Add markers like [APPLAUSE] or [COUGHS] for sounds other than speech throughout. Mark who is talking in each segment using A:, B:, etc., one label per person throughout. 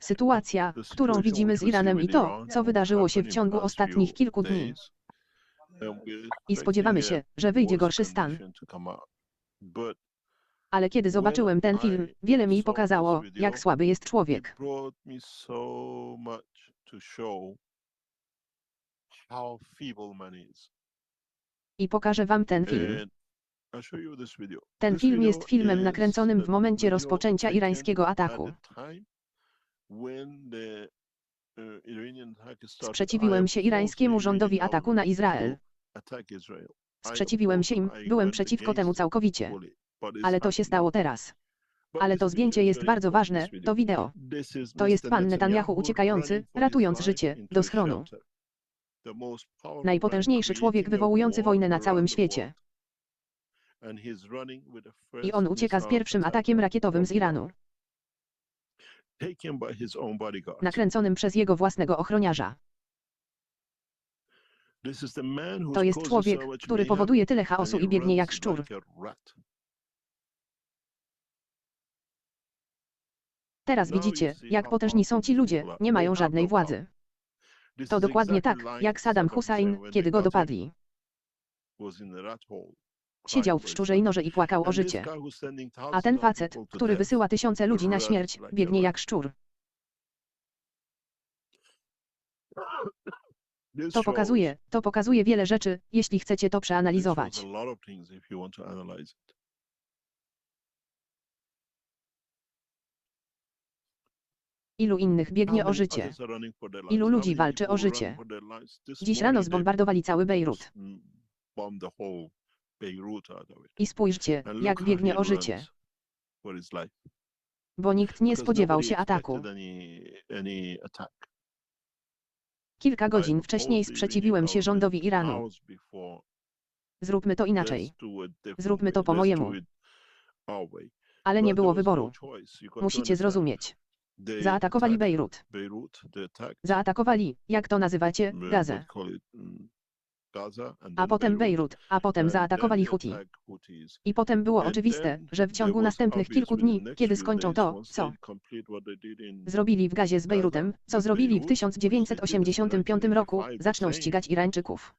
A: Sytuacja, którą widzimy z Iranem i to, co wydarzyło się w ciągu ostatnich kilku dni. I spodziewamy się, że wyjdzie gorszy stan. Ale kiedy zobaczyłem ten film, wiele mi pokazało, jak słaby jest człowiek. I pokażę wam ten film. Ten film jest filmem nakręconym w momencie rozpoczęcia irańskiego
B: at
A: ataku.
B: uh.
A: Sprzeciwiłem się irańskiemu rządowi ataku na Izrael. Sprzeciwiłem się im, byłem przeciwko temu całkowicie. Ale to się stało teraz. Ale to zdjęcie jest bardzo ważne, to wideo. To jest pan Netanyahu uciekający, ratując życie, do schronu. Najpotężniejszy człowiek wywołujący wojnę na całym świecie. I on ucieka z pierwszym atakiem rakietowym z Iranu, nakręconym przez jego własnego ochroniarza. To jest człowiek, który powoduje tyle chaosu i biegnie jak szczur. Teraz widzicie, jak potężni są ci ludzie, nie mają żadnej
B: no
A: władzy. To dokładnie tak, jak Saddam
B: Hussein
A: kiedy go dopadli. Siedział w
B: his
A: szczurze i
B: life.
A: noże i płakał o życie. A ten facet, który wysyła tysiące ludzi na śmierć, biegnie jak szczur. [COUGHS] To pokazuje, to pokazuje wiele rzeczy, jeśli chcecie to przeanalizować. Ilu innych biegnie o życie? Ilu ludzi walczy o życie? Dziś rano zbombardowali cały Bejrut.
B: It.
A: I spójrzcie, jak biegnie o życie. Bo nikt nie spodziewał się ataku. Kilka godzin wcześniej sprzeciwiłem się rządowi Iranu. Zróbmy to inaczej. Zróbmy to po mojemu. Ale nie było
B: no
A: wyboru. Musicie zrozumieć. Zaatakowali Bejrut. Zaatakowali, jak to nazywacie, Gazę. A potem
B: Beirut,
A: Bejrut, a potem zaatakowali Huti. I potem było oczywiste, że w ciągu następnych kilku dni, kiedy skończą to, co zrobili w Gazie z Bejrutem, co zrobili w
B: Beirut,
A: 1985 roku, zaczną ścigać Irańczyków.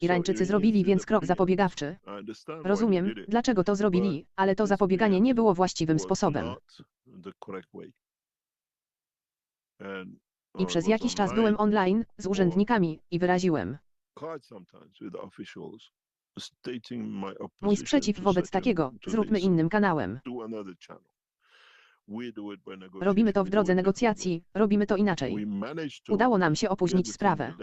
A: Irańczycy zrobili więc krok zapobiegawczy. Rozumiem, dlaczego to zrobili, ale to zapobieganie nie było właściwym sposobem. I przez jakiś czas byłem online z urzędnikami i wyraziłem mój sprzeciw wobec takiego, zróbmy innym kanałem. Robimy to w drodze negocjacji, robimy to inaczej. Udało nam się opóźnić sprawę.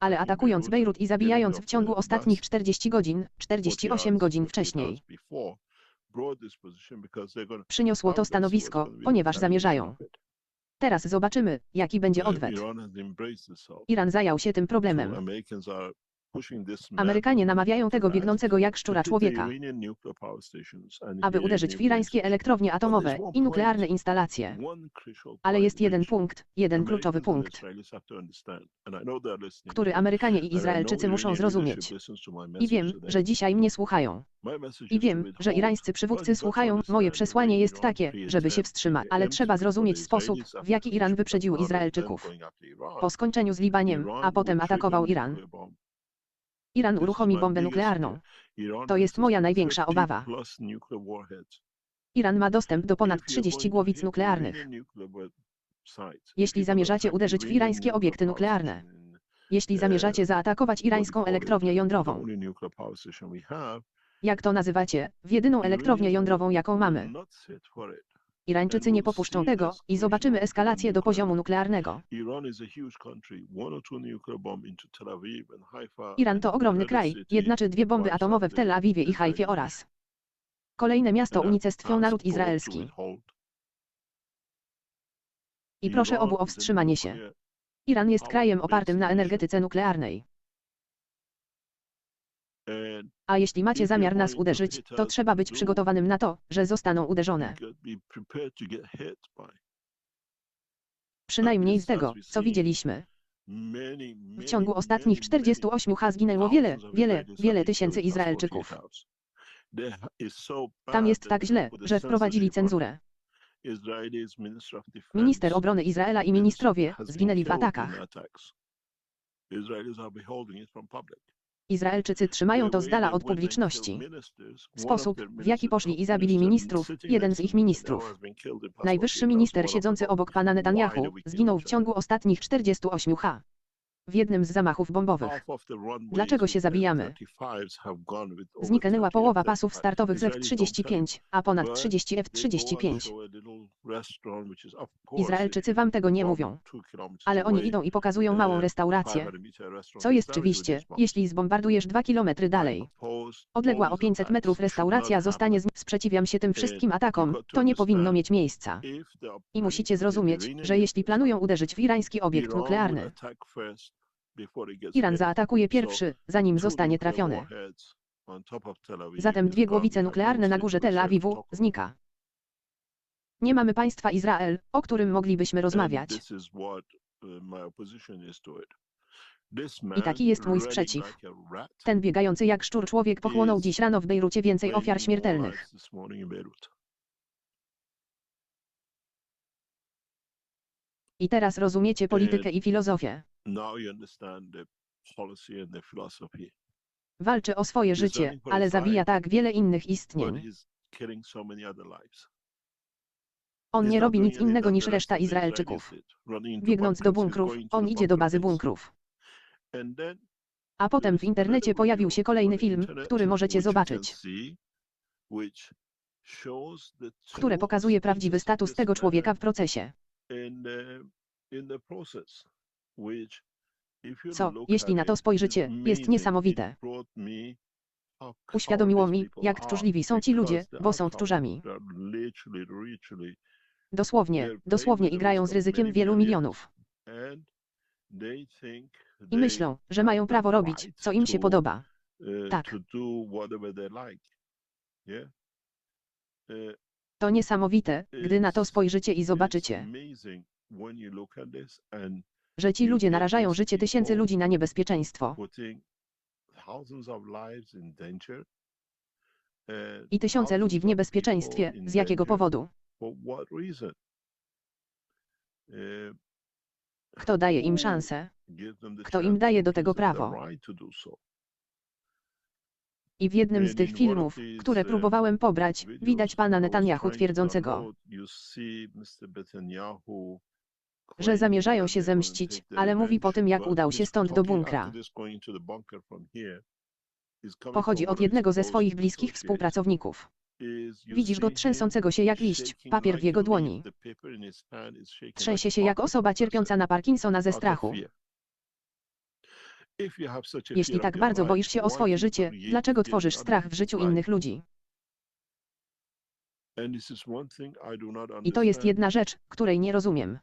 A: Ale atakując Bejrut i zabijając w ciągu ostatnich
B: bus
A: 40 godzin,
B: 40
A: 48
B: hours,
A: godzin
B: 48
A: wcześniej, przyniosło to stanowisko, ponieważ zamierzają. Teraz zobaczymy, jaki będzie odwet.
B: Iran
A: zajął się tym problemem. Amerykanie namawiają tego biegnącego jak szczura człowieka, aby uderzyć w irańskie elektrownie atomowe i nuklearne instalacje. Ale jest jeden punkt, jeden kluczowy punkt, który Amerykanie i Izraelczycy muszą zrozumieć. I wiem, że dzisiaj mnie słuchają. I wiem, że irańscy przywódcy słuchają. Moje przesłanie jest takie, żeby się wstrzymać, ale trzeba zrozumieć sposób, w jaki Iran wyprzedził Izraelczyków. Po skończeniu z Libaniem, a potem atakował Iran. Iran uruchomi bombę nuklearną. To jest moja
B: 30
A: największa obawa. Iran ma dostęp do ponad
B: If you're
A: 30
B: going to
A: głowic nuklearnych. Jeśli zamierzacie uderzyć w irańskie obiekty nuklearne, jeśli zamierzacie zaatakować irańską elektrownię jądrową, jak to nazywacie, w jedyną elektrownię jądrową jaką mamy. Irańczycy nie popuszczą tego i zobaczymy eskalację do poziomu nuklearnego.
B: Iran
A: to ogromny kraj, jedna czy dwie bomby atomowe w Tel Awiwie i Haifie oraz kolejne miasto unicestwią naród izraelski. I proszę obu o wstrzymanie się. Iran jest krajem opartym na energetyce nuklearnej. A jeśli macie zamiar nas uderzyć, to trzeba być przygotowanym na to, że zostaną uderzone. Przynajmniej z tego, co widzieliśmy. W ciągu ostatnich
B: many,
A: 48 H zginęło wiele, wiele, wiele tysięcy Izraelczyków. Tam jest tak źle, że wprowadzili cenzurę.
B: Minister
A: obrony Izraela i ministrowie zginęli w atakach. Izraelczycy trzymają to z dala od publiczności. Sposób, w jaki poszli i zabili ministrów, jeden z ich ministrów. Najwyższy minister siedzący obok pana Netanyahu zginął w ciągu ostatnich 48 h. W jednym z zamachów bombowych. Dlaczego się zabijamy?
B: F-35s have gone with over
A: Zniknęła
B: 30
A: połowa pasów
B: F-35s.
A: startowych z
B: Israelis don't tell you.
A: F-35, a ponad
B: But
A: 30
B: They go and
A: F-35.
B: show a little restaurant, which is, of course,
A: Izraelczycy wam tego nie mówią. Ale oni idą i pokazują małą restaurację.
B: 500 meter restaurant
A: Co jest oczywiście, jeśli zbombardujesz 2 kilometry dalej. Odległa o
B: these
A: 500
B: attacks
A: metrów restauracja zostanie z... Sprzeciwiam się tym wszystkim atakom.
B: to
A: nie powinno mieć miejsca. I musicie zrozumieć, że jeśli planują uderzyć w irański obiekt nuklearny, Iran zaatakuje pierwszy, zanim zostanie trafiony. Zatem dwie głowice nuklearne na górze Tel Awiwu znika. Nie mamy państwa Izrael, o którym moglibyśmy rozmawiać.
B: uh,
A: I taki jest mój sprzeciw. Ten biegający jak szczur człowiek pochłonął dziś rano w Bejrucie więcej ofiar śmiertelnych. I teraz rozumiecie politykę i filozofię.
B: Now you understand the policy and the philosophy.
A: Walczy o swoje życie, ale zabija tak wiele innych istnień. On nie robi nic innego niż reszta Izraelczyków. Biegnąc do bunkrów, on idzie do bazy bunkrów. A potem w internecie pojawił się kolejny film, który możecie zobaczyć, które
B: true
A: pokazuje prawdziwy
B: status
A: tego człowieka w procesie. Co, jeśli na to spojrzycie, jest niesamowite. Uświadomiło mi, jak tchórzliwi są ci ludzie, bo są tchórzami. Dosłownie, dosłownie igrają z ryzykiem wielu milionów. I myślą, że mają prawo robić, co im się podoba.
B: uh,
A: Tak.
B: to? Uh,
A: To niesamowite, gdy na to spojrzycie i zobaczycie, że ci ludzie narażają życie tysięcy ludzi na niebezpieczeństwo.
B: and
A: I tysiące ludzi w niebezpieczeństwie, z jakiego powodu?
B: Uh,
A: Kto daje im szansę? Kto im daje do tego prawo? I w jednym z tych filmów, które
B: uh,
A: próbowałem pobrać, widać pana Netanyahu twierdzącego, że zamierzają się zemścić, ale mówi po tym jak udał się stąd do bunkra. Pochodzi od jednego ze swoich bliskich współpracowników. Widzisz go trzęsącego się jak liść, papier w jego dłoni. Trzęsie się jak osoba cierpiąca na Parkinsona ze strachu. Jeśli tak bardzo boisz się o swoje życie, dlaczego tworzysz strach w życiu innych ludzi?
B: I
A: to jest jedna rzecz, której nie rozumiem.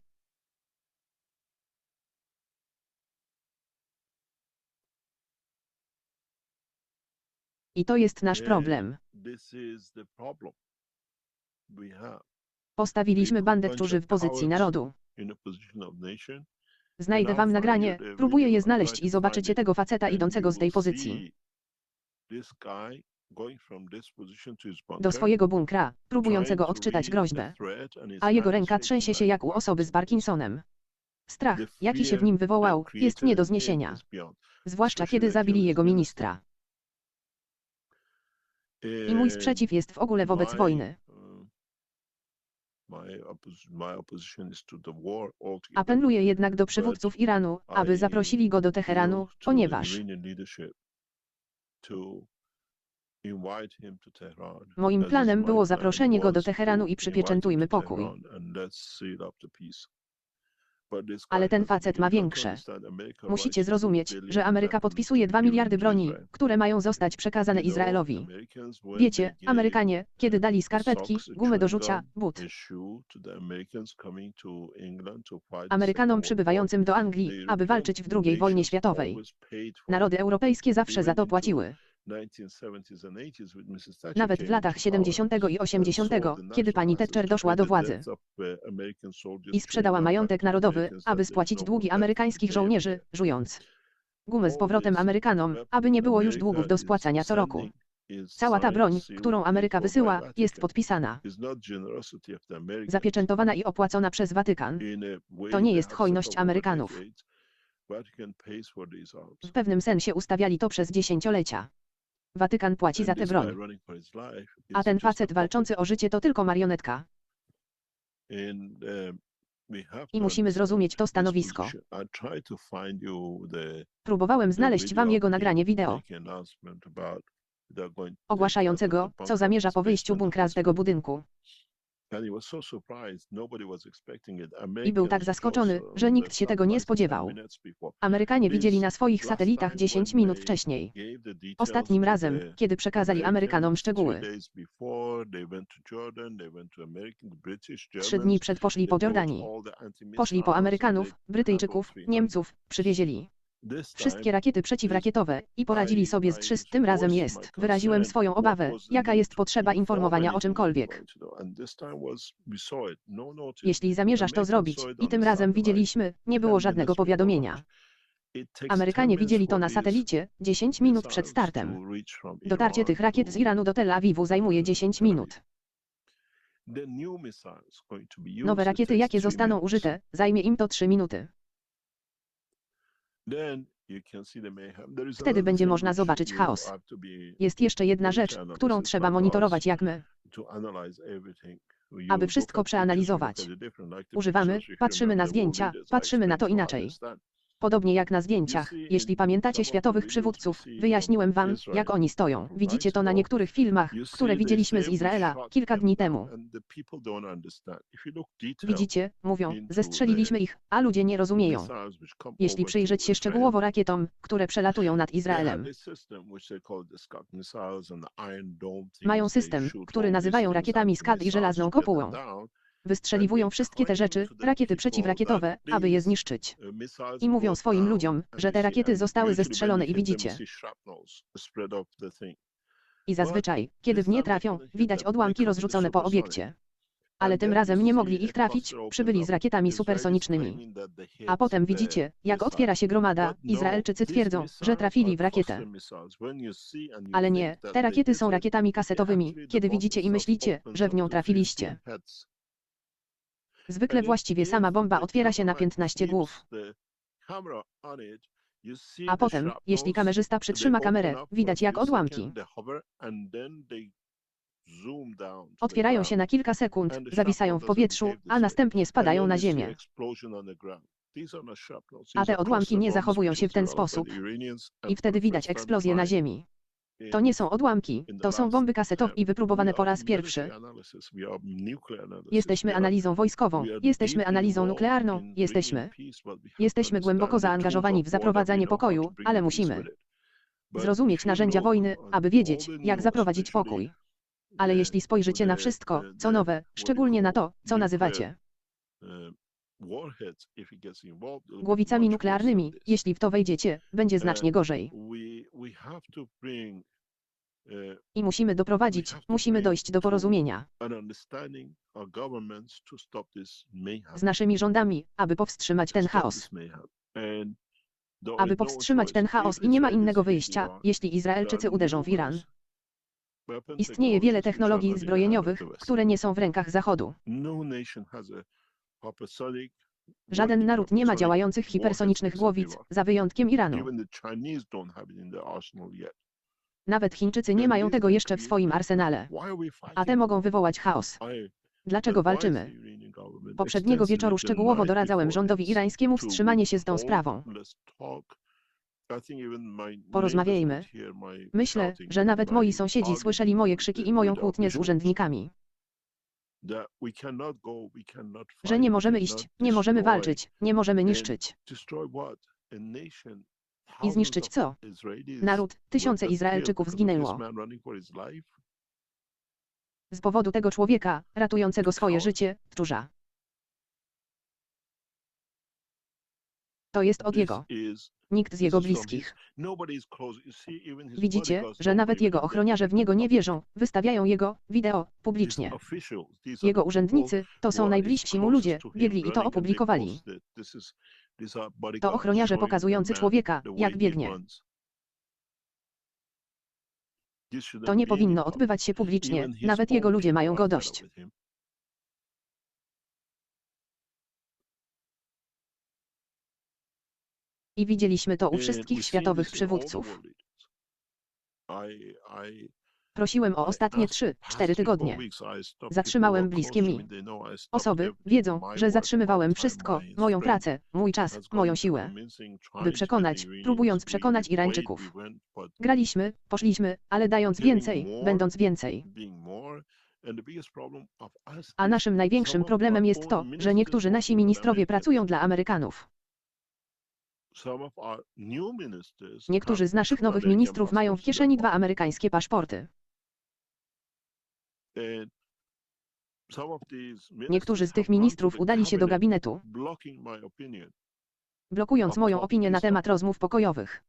A: I to jest nasz problem. Postawiliśmy bandę
B: of
A: w pozycji narodu. Znajdę wam nagranie, próbuję je znaleźć i zobaczycie tego faceta idącego z tej pozycji. Do swojego bunkra, próbującego odczytać groźbę. A jego ręka trzęsie się jak u osoby z. Parkinsonem. Strach, jaki się w nim wywołał, jest nie do zniesienia. Zwłaszcza kiedy zabili jego ministra. I mój
B: And
A: sprzeciw jest w ogóle wobec wojny.
B: altogether.
A: Apeluję jednak do przywódców Iranu, aby zaprosili go do Teheranu, ponieważ moim planem było zaproszenie go do Teheranu i przypieczętujmy pokój. Ale ten facet ma większe. Musicie zrozumieć, że Ameryka podpisuje 2
B: given
A: miliardy broni, które mają zostać przekazane Izraelowi. Wiecie, Amerykanie, kiedy dali skarpetki, gumę do rzucia, but Amerykanom przybywającym do Anglii, aby walczyć w II wojnie światowej. Narody europejskie zawsze za to płaciły.
B: 1970s and 80s with Mrs. Thatcher
A: Nawet w latach
B: into
A: 70.
B: power
A: i
B: and
A: 80.,
B: sold the
A: kiedy pani Thatcher doszła do władzy.
B: uh,
A: I sprzedała majątek narodowy, aby spłacić
B: no
A: długi amerykańskich żołnierzy, żując gumę z powrotem Amerykanom, aby nie było już długów do spłacania co roku. Cała ta broń, którą Ameryka wysyła, jest podpisana, zapieczętowana i opłacona przez Watykan.
B: To nie jest hojność Amerykanów.
A: W pewnym sensie ustawiali to przez dziesięciolecia. Watykan płaci za tę broń. A ten facet walczący o życie to tylko marionetka.
B: I musimy zrozumieć to stanowisko.
A: Próbowałem znaleźć wam jego nagranie wideo, ogłaszającego, co zamierza po wyjściu bunkra z tego budynku.
B: I był tak zaskoczony, że nikt się tego nie spodziewał.
A: Amerykanie widzieli na swoich satelitach 10 minut wcześniej. Ostatnim razem, kiedy przekazali Amerykanom szczegóły. Trzy dni przed poszli po Jordanii. Poszli po Amerykanów, Brytyjczyków, Niemców, przywiezieli wszystkie rakiety przeciwrakietowe i poradzili sobie z trzy. Tym razem jest. Wyraziłem swoją obawę, jaka jest potrzeba informowania o czymkolwiek. Jeśli zamierzasz to zrobić, i tym razem widzieliśmy, nie było żadnego powiadomienia. Amerykanie widzieli to na satelicie 10 minut przed startem. Dotarcie tych rakiet z Iranu do Tel Awiwu zajmuje 10 minut. Nowe rakiety, jakie zostaną użyte, zajmie im to 3 minuty.
B: Wtedy będzie można zobaczyć chaos.
A: Jest jeszcze jedna rzecz, którą trzeba monitorować jak my,
B: aby wszystko przeanalizować.
A: Używamy, patrzymy na zdjęcia, patrzymy na to inaczej. Podobnie jak na zdjęciach, jeśli pamiętacie światowych przywódców, wyjaśniłem wam, jak oni stoją. Widzicie to na niektórych filmach, które widzieliśmy z Izraela kilka dni temu. Widzicie, mówią, zestrzeliliśmy ich, a ludzie nie rozumieją. Jeśli przyjrzeć się szczegółowo rakietom, które przelatują nad Izraelem, mają system, który nazywają rakietami SCAD i żelazną kopułą. Wystrzeliwują wszystkie te rzeczy, rakiety przeciwrakietowe, aby je zniszczyć. I mówią swoim ludziom, że te rakiety zostały zestrzelone i widzicie. I zazwyczaj, kiedy w nie trafią, widać odłamki rozrzucone po obiekcie. Ale tym razem nie mogli ich trafić, przybyli z rakietami supersonicznymi. A potem widzicie, jak otwiera się gromada, Izraelczycy twierdzą, że trafili w rakietę. Ale nie, te rakiety są rakietami kasetowymi, kiedy widzicie i myślicie, że w nią trafiliście. Zwykle właściwie sama bomba otwiera się na 15 głów. A potem, jeśli kamerzysta przytrzyma kamerę, widać jak odłamki otwierają się na kilka sekund, zawisają w powietrzu, a następnie spadają na ziemię. A te odłamki nie zachowują się w ten sposób. I wtedy widać eksplozję na ziemi. To nie są odłamki, to są bomby kasetowe i wypróbowane po raz pierwszy. Jesteśmy analizą wojskową, jesteśmy analizą nuklearną, jesteśmy. Jesteśmy głęboko zaangażowani w zaprowadzanie pokoju, ale musimy zrozumieć narzędzia wojny, aby wiedzieć, jak zaprowadzić pokój. Ale jeśli spojrzycie na wszystko, co nowe, szczególnie na to, co nazywacie głowicami nuklearnymi, jeśli w to wejdziecie, będzie znacznie gorzej. I musimy doprowadzić, musimy dojść do porozumienia z naszymi rządami, aby powstrzymać ten chaos. Aby powstrzymać ten chaos i nie ma innego wyjścia, jeśli Izraelczycy uderzą w Iran. Istnieje wiele technologii zbrojeniowych, które nie są w rękach Zachodu. Żaden naród nie ma działających hipersonicznych głowic, za wyjątkiem Iranu. Nawet Chińczycy nie mają tego jeszcze w swoim arsenale. A te mogą wywołać chaos. Dlaczego walczymy? Poprzedniego wieczoru szczegółowo doradzałem rządowi irańskiemu wstrzymanie się z tą sprawą. Porozmawiajmy. Myślę, że nawet moi sąsiedzi słyszeli moje krzyki i moją kłótnię z urzędnikami. Że nie możemy iść, nie możemy walczyć, nie możemy niszczyć. I zniszczyć co? Naród, tysiące Izraelczyków zginęło. Z powodu tego człowieka, ratującego swoje życie, tchórza. To jest od jego. Nikt z jego bliskich. Widzicie, że nawet jego ochroniarze w niego nie wierzą, wystawiają jego wideo publicznie. Jego urzędnicy to są najbliżsi mu ludzie, biegli i to opublikowali. To ochroniarze pokazujący człowieka, jak biegnie. To nie powinno odbywać się publicznie, nawet jego ludzie mają go dość. I widzieliśmy to u wszystkich światowych przywódców. Prosiłem o ostatnie 3-4 tygodnie. Zatrzymałem bliskie mi osoby, wiedzą, że zatrzymywałem wszystko, moją pracę, mój czas, moją siłę, by przekonać, próbując przekonać Irańczyków. Graliśmy, poszliśmy, ale dając więcej, będąc więcej. A naszym największym problemem jest to, że niektórzy nasi ministrowie pracują dla Amerykanów. Niektórzy z naszych nowych ministrów mają w kieszeni dwa amerykańskie paszporty. Niektórzy z tych ministrów udali się do gabinetu, blokując moją opinię na temat rozmów pokojowych.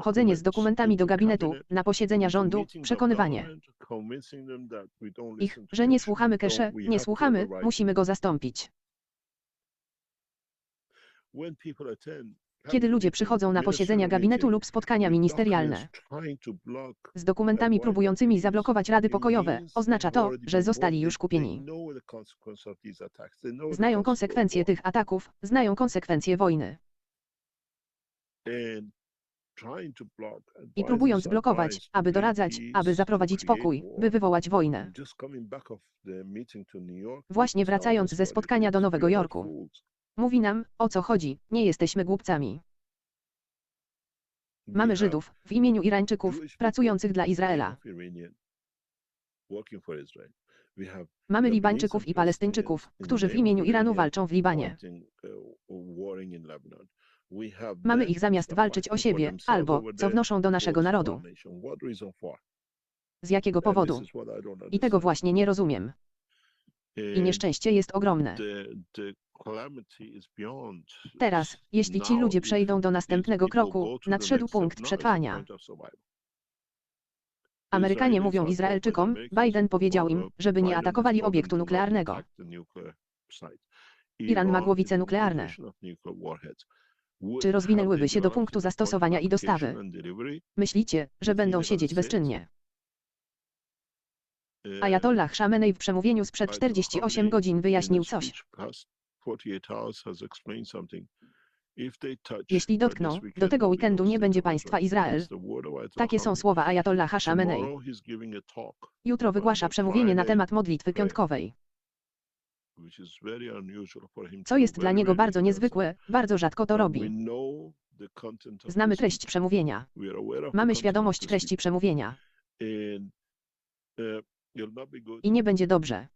A: Chodzenie z dokumentami do gabinetu, na posiedzenia rządu, przekonywanie ich, że nie słuchamy Kesze, nie słuchamy, musimy go zastąpić. Kiedy ludzie przychodzą na posiedzenia gabinetu lub spotkania ministerialne z dokumentami próbującymi zablokować rady pokojowe, oznacza to, że zostali już kupieni. Znają konsekwencje tych ataków, znają konsekwencje wojny. I próbując blokować, aby doradzać, aby zaprowadzić pokój, by wywołać wojnę. Właśnie wracając ze spotkania do Nowego Jorku, Mówi nam, o co chodzi, nie jesteśmy głupcami. Mamy Żydów, w imieniu Irańczyków, pracujących dla Izraela. Mamy Libańczyków i Palestyńczyków, którzy w imieniu Iranu walczą w Libanie. Mamy ich zamiast walczyć o siebie, albo, co wnoszą do naszego narodu. Z jakiego powodu? I tego właśnie nie rozumiem. I nieszczęście jest ogromne. Teraz, jeśli ci ludzie przejdą do następnego kroku, nadszedł punkt przetrwania. Amerykanie mówią Izraelczykom, Biden powiedział im, żeby nie atakowali obiektu nuklearnego. Iran ma głowice nuklearne. Czy rozwinęłyby się do punktu zastosowania i dostawy? Myślicie, że będą siedzieć bezczynnie? Ajatollah Khamenei w przemówieniu sprzed 48 godzin wyjaśnił coś. Jeśli dotkną, do tego weekendu nie będzie państwa Izrael. Takie są słowa Ajatollaha Khamenei. Jutro wygłasza przemówienie na temat modlitwy piątkowej. Co jest dla niego bardzo niezwykłe, bardzo rzadko to robi. Znamy treść przemówienia. Mamy świadomość treści przemówienia. I nie będzie dobrze.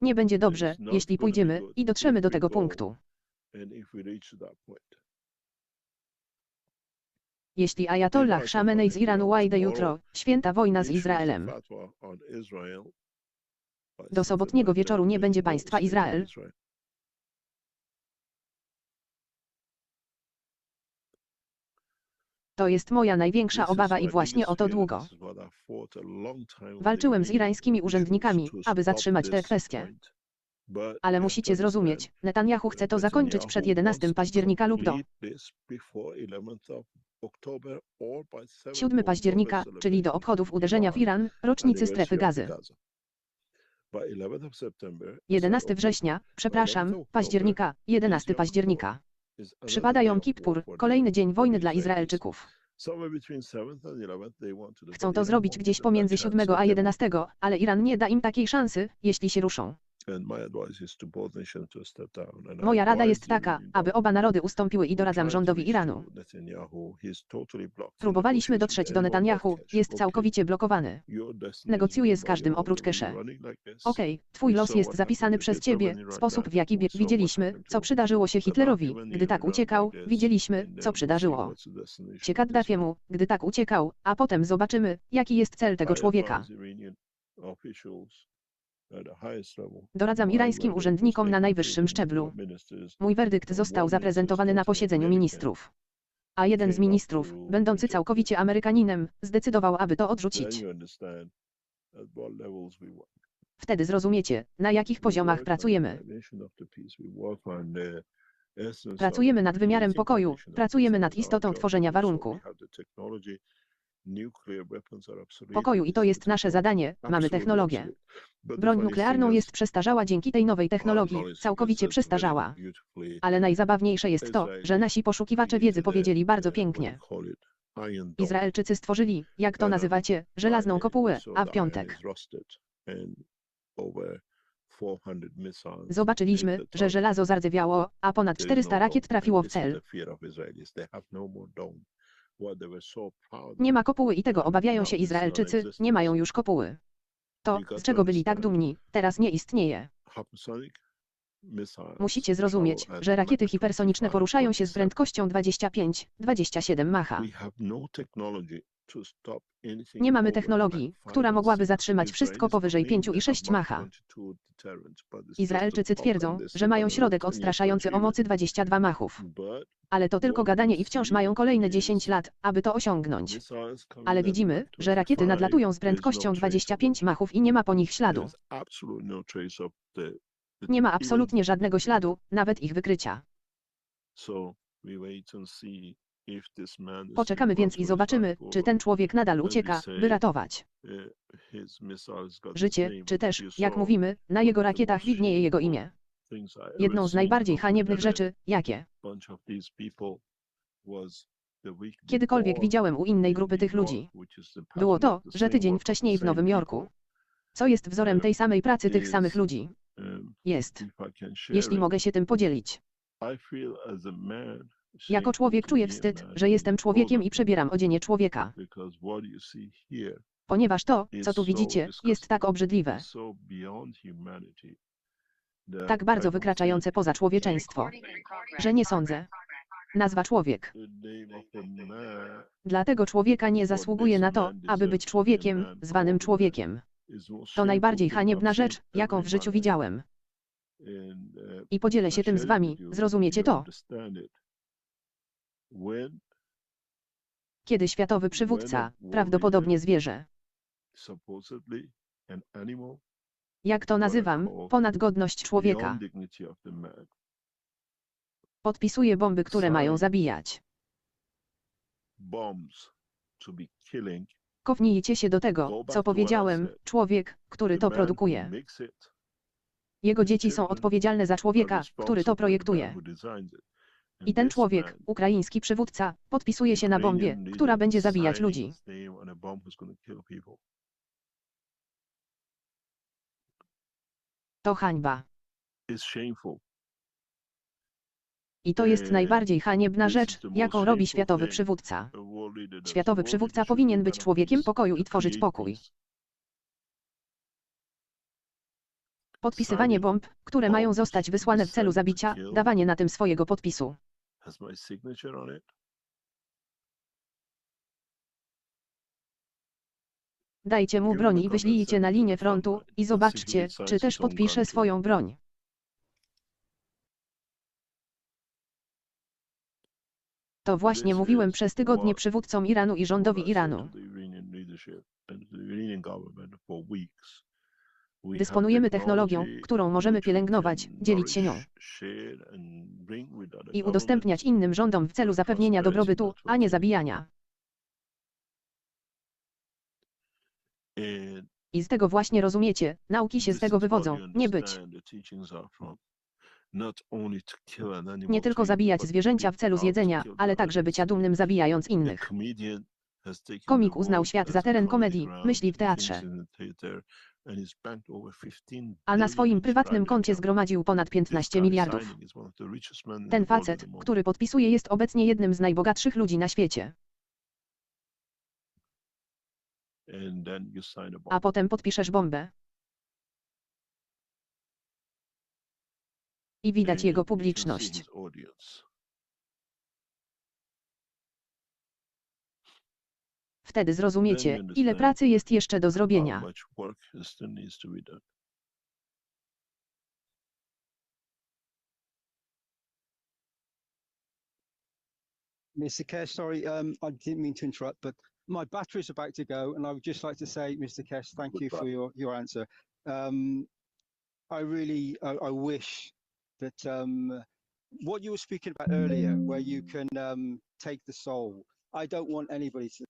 A: Nie będzie dobrze, jeśli pójdziemy i dotrzemy do tego punktu. Jeśli Ayatollah Khamenei z Iranu wejdzie jutro, święta wojna z Izraelem. Do sobotniego wieczoru nie będzie państwa Izrael. To jest moja największa obawa i właśnie o to długo. Walczyłem z irańskimi urzędnikami, aby zatrzymać tę kwestię. Ale musicie zrozumieć, Netanyahu chce to zakończyć przed 11 października lub do 7 października, czyli do obchodów uderzenia w Iran, rocznicy strefy gazy. 11 września, przepraszam, października, 11 października. Przypada Jom Kippur, kolejny dzień wojny dla Izraelczyków. Chcą to zrobić gdzieś pomiędzy 7 a 11, ale Iran nie da im takiej szansy, jeśli się ruszą. Moja rada jest taka, aby oba narody ustąpiły i doradzam rządowi Iranu. Próbowaliśmy dotrzeć do Netanyahu, jest całkowicie blokowany. Negocjuje z każdym oprócz Kesze. Okej, okay, twój los jest zapisany przez ciebie, sposób w jaki widzieliśmy, co przydarzyło się Hitlerowi, gdy tak uciekał, widzieliśmy, co przydarzyło. się Kaddafiemu, gdy tak uciekał, a potem zobaczymy, jaki jest cel tego człowieka. Doradzam irańskim urzędnikom na najwyższym szczeblu. Mój werdykt został zaprezentowany na posiedzeniu ministrów. A jeden z ministrów, będący całkowicie Amerykaninem, zdecydował, aby to odrzucić. Wtedy zrozumiecie, na jakich poziomach pracujemy. Pracujemy nad wymiarem pokoju, pracujemy nad istotą tworzenia warunku pokoju i to jest nasze zadanie. Mamy technologię. Broń nuklearną jest przestarzała dzięki tej nowej technologii, całkowicie przestarzała. Ale najzabawniejsze jest to, że nasi poszukiwacze wiedzy powiedzieli bardzo pięknie. Izraelczycy stworzyli, jak to nazywacie, żelazną kopułę, a w piątek zobaczyliśmy, że żelazo zardzewiało, a ponad 400 rakiet trafiło w cel. Nie ma kopuły i tego obawiają się Izraelczycy, nie mają już kopuły. To, z czego byli tak dumni, teraz nie istnieje. Musicie zrozumieć, że rakiety hipersoniczne poruszają się z prędkością 25-27 Macha. Nie mamy technologii, która mogłaby zatrzymać wszystko powyżej 5,6 Macha. Izraelczycy twierdzą, że mają środek odstraszający o mocy 22 Machów. Ale to tylko gadanie i wciąż mają kolejne 10 lat, aby to osiągnąć. Ale widzimy, że rakiety nadlatują z prędkością 25 Machów i nie ma po nich śladu. Nie ma absolutnie żadnego śladu, nawet ich wykrycia. Poczekamy więc i zobaczymy, czy ten człowiek nadal ucieka, by ratować życie, czy też, jak mówimy, na jego rakietach widnieje jego imię. Jedną z najbardziej haniebnych rzeczy, jakie kiedykolwiek widziałem u innej grupy tych ludzi, było to, że tydzień wcześniej w Nowym Jorku. Co jest wzorem tej samej pracy tych samych ludzi? Jest. Jeśli mogę się tym podzielić. Jako człowiek czuję wstyd, że jestem człowiekiem i przebieram odzienie człowieka. Ponieważ to, co tu widzicie, jest tak obrzydliwe. Tak bardzo wykraczające poza człowieczeństwo, że nie sądzę. Nazwa człowiek. Dlatego człowieka nie zasługuje na to, aby być człowiekiem, zwanym człowiekiem. To najbardziej haniebna rzecz, jaką w życiu widziałem. I podzielę się tym z wami, zrozumiecie to. Kiedy światowy przywódca, prawdopodobnie zwierzę, jak to nazywam, ponad godność człowieka, podpisuje bomby, które mają zabijać. Cofnijcie się do tego, co powiedziałem, człowiek, który to produkuje. Jego dzieci są odpowiedzialne za człowieka, który to projektuje. I ten człowiek, ukraiński przywódca, podpisuje się na bombie, która będzie zabijać ludzi. To hańba. I to jest najbardziej haniebna rzecz, jaką robi światowy przywódca. Światowy przywódca powinien być człowiekiem pokoju i tworzyć pokój. Podpisywanie bomb, które mają zostać wysłane w celu zabicia, dawanie na tym swojego podpisu. Dajcie mu broń i wyślijcie na linię frontu, i zobaczcie, czy też podpisze swoją broń. To właśnie mówiłem przez tygodnie przywódcom Iranu i rządowi Iranu. Dysponujemy technologią, którą możemy pielęgnować, dzielić się nią i udostępniać innym rządom w celu zapewnienia dobrobytu, a nie zabijania. I z tego właśnie rozumiecie, nauki się z tego wywodzą, nie być. Nie tylko zabijać zwierzęcia w celu zjedzenia, ale także bycia dumnym zabijając innych. Komik uznał świat za teren komedii, myśli w teatrze. A na swoim prywatnym koncie zgromadził ponad 15 miliardów. Ten facet, który podpisuje jest obecnie jednym z najbogatszych ludzi na świecie. A potem podpiszesz bombę. I widać jego publiczność. Wtedy zrozumiecie, ile pracy jest jeszcze do zrobienia.
C: Mr. Kerr, sorry, um, I didn't mean to interrupt, but my battery is about to go, and I would just like to say, Mr. Kess, thank you for your, your answer. Um, I really, I, I wish that um, what you were speaking about earlier, where you can um, take the soul. I don't want anybody to